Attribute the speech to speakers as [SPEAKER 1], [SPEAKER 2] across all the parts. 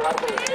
[SPEAKER 1] Gracias.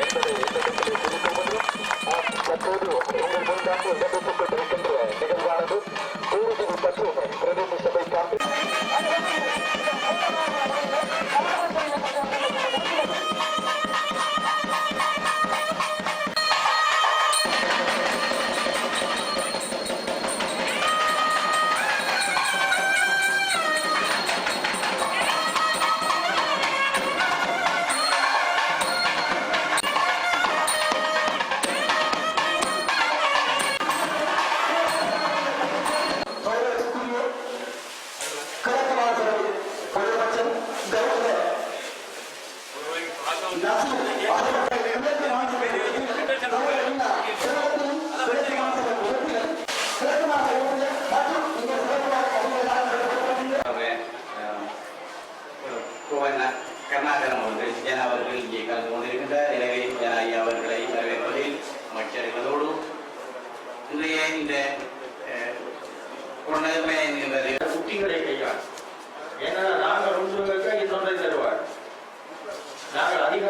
[SPEAKER 2] மாவட்ட அவர்கள் ஜன அவர்கள் இங்கே கலந்து கொண்டிருக்கின்ற எனவே ஐயா அவர்களை வரவேற்பதில்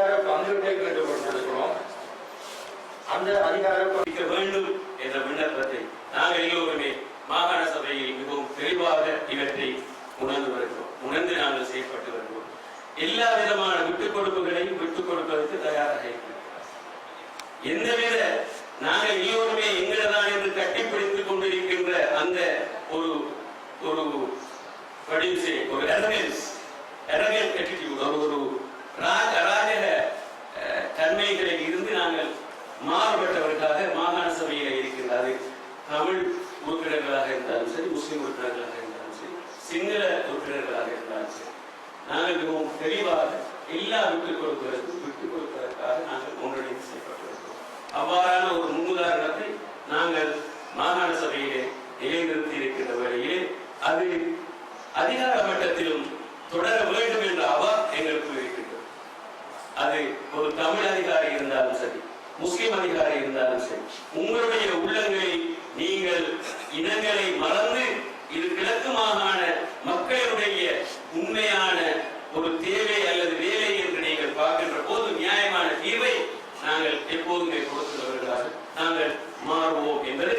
[SPEAKER 3] அதிகார பங்கீட்டை கேட்டுக் கொண்டிருக்கிறோம் அந்த அதிகார பங்கு
[SPEAKER 4] வேண்டும் என்ற விண்ணப்பத்தை நாங்கள் எல்லோருமே மாகாண சபையில் மிகவும் தெளிவாக இவற்றை உணர்ந்து வருகிறோம். உணர்ந்து நாங்கள் செயல்பட்டு வருகிறோம். எல்லா விதமான விட்டுக் கொடுப்புகளையும் விட்டுக் கொடுப்பதற்கு தயாராக இருக்கிறோம். எந்தவித நாங்கள் எல்லோருமே எங்களதான் என்று கட்டிப்பிடித்துக் கொண்டிருக்கின்ற அந்த ஒரு ஒரு படிசே ஒரு அரகன்ஸ் அரகன் கட்டி ஒரு ஒரு ராஜ அராஜக தன்மைகளில் இருந்து நாங்கள் மாறுபட்டவர்களாக மாகாண சபையில் இருக்கின்றது. தமிழ் உறுப்பினர்களாக இருந்தாலும் சரி முஸ்லிம் உறுப்பினர்களாக இருந்தாலும் சரி சிங்கள உறுப்பினர்களாக இருந்தாலும் சரி நாங்கள் மிகவும் தெளிவாக எல்லா விட்டுக் கொடுப்பதற்கும் விட்டுக் கொடுப்பதற்காக நாங்கள் ஒன்றிணைந்து செய்யப்பட்டிருக்கிறோம் அவ்வாறான ஒரு முன்னுதாரணத்தை நாங்கள் மாகாண சபையிலே நிலைநிறுத்தி இருக்கின்ற வேளையிலே அது அதிகார மட்டத்திலும் தொடர வேண்டும் அது ஒரு தமிழ் அதிகாரி இருந்தாலும் சரி முஸ்லிம் அதிகாரி இருந்தாலும் சரி உங்களுடைய உள்ளங்களில் நீங்கள் இனங்களை மறந்து இது கிழக்கு மாகாண மக்களுடைய உண்மையான ஒரு தேவை அல்லது வேலை என்று நீங்கள் பார்க்கின்ற போது நியாயமான தீர்வை நாங்கள் எப்போதுமே கொடுத்து வருகிறார்கள் நாங்கள் மாறுவோம் என்பது